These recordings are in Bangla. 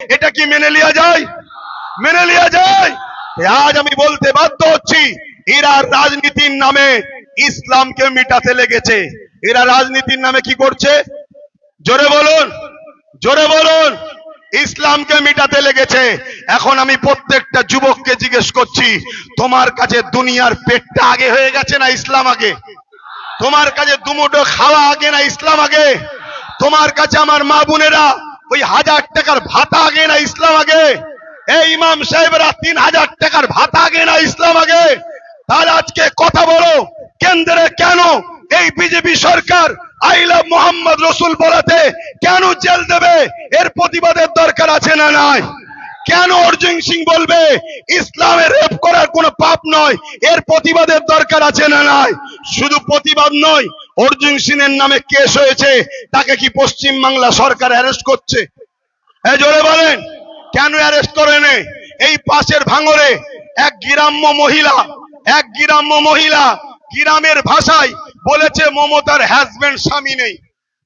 এটা কি মেনে লিয়া যায়? মেনে লিয়া যায়? আজ আমি বলতে বাধ্য হচ্ছি, এরা রাজনীতির নামে ইসলামকে মিটাতে লেগেছে। এরা রাজনীতির নামে কি করছে? জোরে বলুন জোরে বলুন, ইসলামকে মিটাতে লেগেছে। এখন আমি প্রত্যেকটা যুবককে জিজ্ঞেস করছি, তোমার কাছে দুনিয়ার পেটটা আগে হয়ে গেছে না ইসলাম আগে? তোমার কাছে দুমুটো খাওয়া আগে না ইসলাম আগে? তোমার কাছে আমার মা বোনেরা ওই হাজার টাকার ভাতা আগে না ইসলাম আগে? এই ইমাম সাহেবরা তিন হাজার টাকার ভাতা আগে না ইসলাম আগে? তাহলে আজকে কথা বলো, কেন্দ্রে কেন এই বিজেপি সরকার আই লাভ মোহাম্মদ রসুল বলাতে কেন জেল দেবে? এর প্রতিবাদের দরকার আছে না নাই? কেন অর্জুন সিং বলবে ইসলামের রেপ করার কোনো পাপ নয়? এর প্রতিবাদের দরকার আছে না নাই? শুধু প্রতিবাদ নয় অর্জুন সিং এর নামে কেস হয়েছে, তাকে কি পশ্চিম বাংলা সরকার অ্যারেস্ট করছে? জোরে বলেন, কেন অ্যারেস্ট করে নে? এই পাশের ভাঙরে এক গ্রাম্য মহিলা, এক গ্রাম্য মহিলা গ্রামের ভাষায় বলেছে মমতার হাজবেন্ড স্বামী নেই।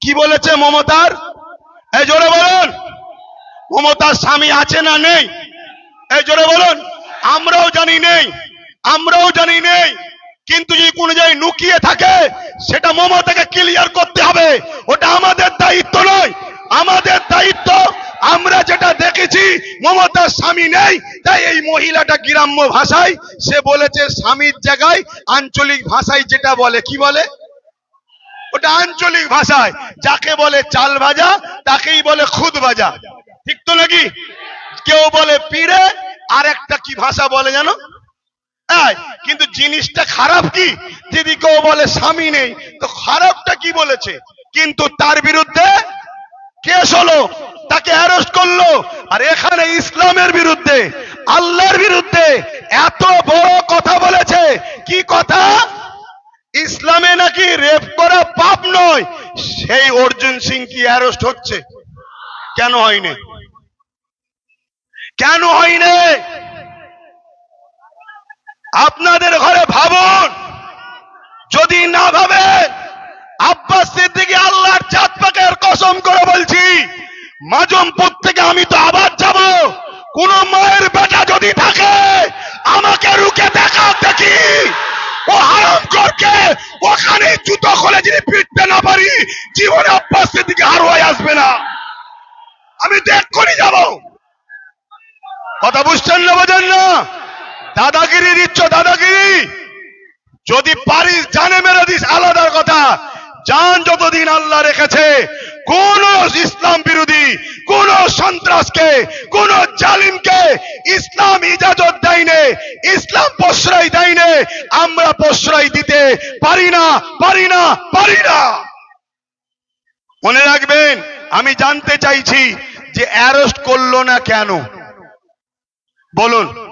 কি বলেছে মমতার? এই জোরে বলুন, মমতার স্বামী আছে না নেই? এই জোরে বলুন, আমরাও জানি নেই, আমরাও জানি নেই। কিন্তু যদি কোনো জায়গায় লুকিয়ে থাকে, সেটা মমতাকে ক্লিয়ার করতে হবে। ওটা আমাদের দায়িত্ব নয়। আমাদের দায়িত্ব, আমরা যেটা দেখেছি, মমতার স্বামী নেই, তাই এই মহিলাটা গ্রাম্য ভাষায়, সে বলেছে স্বামীর জায়গায় আঞ্চলিক ভাষায় যেটা বলে, কি বলে? ওটা আঞ্চলিক ভাষায়, যাকে বলে চাল ভাজা, তাকেই বলে খুদ ভাজা। ঠিক তো নাকি? কেউ বলে পিড়ে আর একটা কি ভাষা বলে জানো? এই, কিন্তু জিনিসটা খারাপ কি? যদি কেউ বলে স্বামী নেই তো খারাপটা কি বলেছে? কিন্তু তার বিরুদ্ধে কেস হলো তাকে অ্যারেস্ট করল। আর এখানে ইসলামের বিরুদ্ধে আল্লাহর বিরুদ্ধে এত বড় কথা বলেছে। কি কথা? ইসলামে নাকি রেপ করা পাপ নয়। সেই অর্জুন সিং কি অ্যারেস্ট হচ্ছে? কেন হয়নি? কেন হয়নি? আপনাদের ঘরে ভাবুন। যদি না ভাবেন আব্বাস সিদ্দিকী আল্লাহর চাঁদ পাকের কসম করে বলছি, মাজমপুর থেকে আমি তো আবার যাব। কোন মায়ের বেটা যদি থাকে, আমাকে রুকে দেখা দেখি। ও হারাম করকে, ওখানে জুতো খুলে যদি ফিরতে না পারি, জীবনে আব্বাস সিদ্দিকী আর হয়ে আসবে না। আমি এক্ষুনি যাব। কথা বুঝছেন না বোঝেন না? দাদাগিরি দিচ্ছ দাদাগিরি। যদি পারিস, জানে মেরে দিস আলাদার কথা। জান যতদিন আল্লাহ রেখেছে, কোন ইসলাম বিরোধী, কোন সন্ত্রাসকে, কোন জালিমকে ইসলাম ইজাজত দেয়নি, ইসলাম প্রশ্রয় দেয়নি। আমরা প্রশ্রয় দিতে পারি না পারি না পারি না। মনে রাখবেন, আমি জানতে চাইছি যে অ্যারেস্ট করল না কেন? বলুন।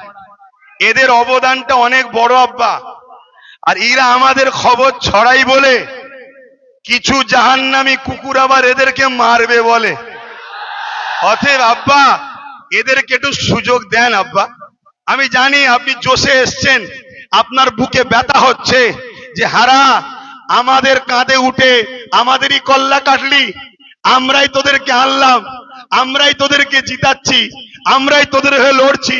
এদের অবদানটা অনেক বড় আব্বা। আর এরা আমাদের খবর ছড়াই বলে, কিছু জাহান্নামী কুকুর আবার এদেরকে মারবে বলে। অতএব আব্বা, এদেরকে একটু সুযোগ দেন আব্বা। আমি জানি আপনি জোশে এসছেন, আপনার বুকে ব্যথা হচ্ছে যে, হারা, আমাদের কাঁধে উঠে আমাদেরই কল্লা কাটলি, আমরাই তোদেরকে আনলাম, আমরাই তোদেরকে জিতাচ্ছি, আমরাই তোদের হয়ে লড়ছি।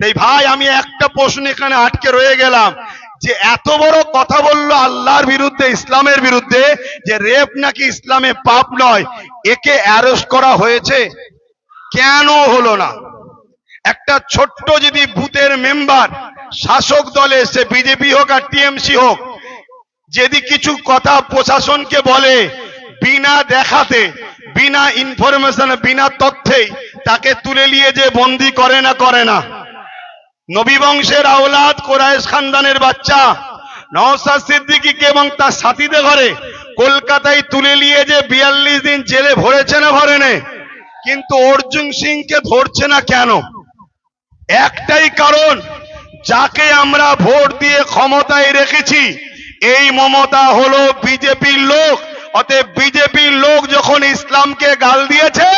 তাই ভাই, আমি একটা প্রশ্ন এখানে আটকে রয়ে গেলাম যে এত বড় কথা বলল আল্লাহর বিরুদ্ধে, ইসলামের বিরুদ্ধে, যে রেপ নাকি ইসলামে পাপ নয়, একে অ্যারেস্ট করা হয়েছে? কেন হলো না? একটা ছোট্ট যদি বুথের মেম্বার, শাসক দলে সে বিজেপি হোক আর টিএমসি হোক, যদি কিছু কথা প্রশাসনকে বলে, বিনা দেখাতে, বিনা ইনফরমেশন বিনা তথ্যেই তাকে তুলে নিয়ে যে বন্দি করে না করে না। নবী বংশের আওলাদ কোরাইশ খানদানের বাচ্চা। নওসাদ সিদ্দিকীকে এবং তার সাথীদের ঘরে কলকাতায় তুলে নিয়ে যে বিয়াল্লিশ দিন জেলে ভরেছে না ভরেনে, কিন্তু অর্জুন সিংকে ধরছে না কেন? একটাই কারণ, যাকে আমরা ভোট দিয়ে ক্ষমতায় রেখেছি, এই মমতা হলো বিজেপির লোক। অতএব বিজেপির লোক যখন ইসলামকে গাল দিয়েছে,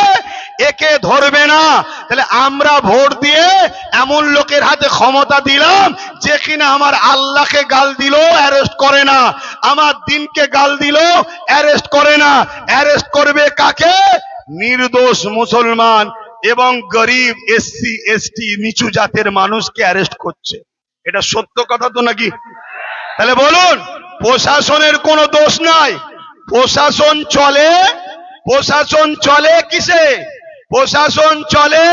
একে ধরবে না। তাহলে আমরা ভোট দিয়ে এমন লোকের হাতে ক্ষমতা দিলাম, যে কিনা আমার আল্লাহকে গাল দিল অ্যারেস্ট করে না, আমার দিনকে গাল দিল অ্যারেস্ট করে না। অ্যারেস্ট করবে কাকে? নির্দোষ মুসলমান এবং গরিব এসসি, এসটি, নিচু জাতের মানুষকে অ্যারেস্ট করছে। এটা সত্য কথা তো নাকি? তাহলে বলুন, প্রশাসনের কোনো দোষ নাই। প্রশাসন চলে প্রশাসন চলে কিসে? প্রশাসন চলে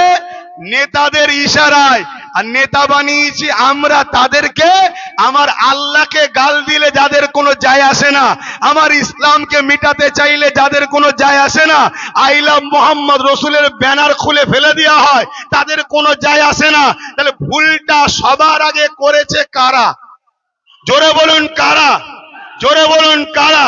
নেতাদের ইশারায়। আর নেতা বানিয়েছি আমরা তাদেরকে, আমার আল্লাহকে গাল দিলে যাদের কোনো যায় আসে না, আমার ইসলামকে মিটাতে চাইলে যাদের কোনো যায় আসে না, আইলাম মোহাম্মদ রসুলের ব্যানার খুলে ফেলে দেওয়া হয়, তাদের কোনো যায় আসে না। তাহলে ভুলটা সবার আগে করেছে কারা? জোরে বলুন কারা? জোরে বলুন কারা?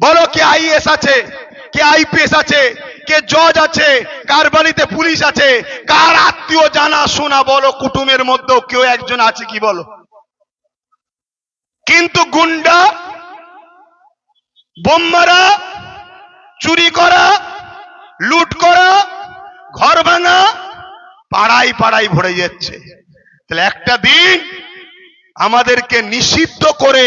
বলো কে আইএস আছে? কে আইপিএস আছে? কে জজ আছে? কার বাড়িতে পুলিশ আছে? কার আত্মীয় জানা শোনা বলো, কুটুমের মধ্যেও কেউ একজন আছে কি বলো? কিন্তু গুন্ডা বোম্মারা চুরি করা, লুট করা, ঘর ভাঙা পাড়াই পাড়াই ভরে যাচ্ছে। তাহলে একটা দিন আমাদেরকে নিষিদ্ধ করে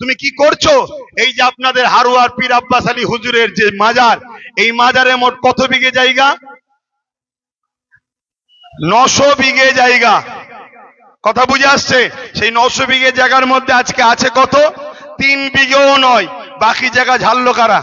তুমি কি করছ? এই যে আপনাদের হারুয়ার পীর আব্বাস আলী হুজুরের যে মাজার, এই মাজারে মোট কত বিঘে জায়গা? নশো বিঘে জায়গা। কথা বুঝে আসছে? সেই নশো বিঘে জায়গার মধ্যে আজকে আছে কত? তিন বিঘেও নয়, বাকি জায়গা ঝাললো কারা?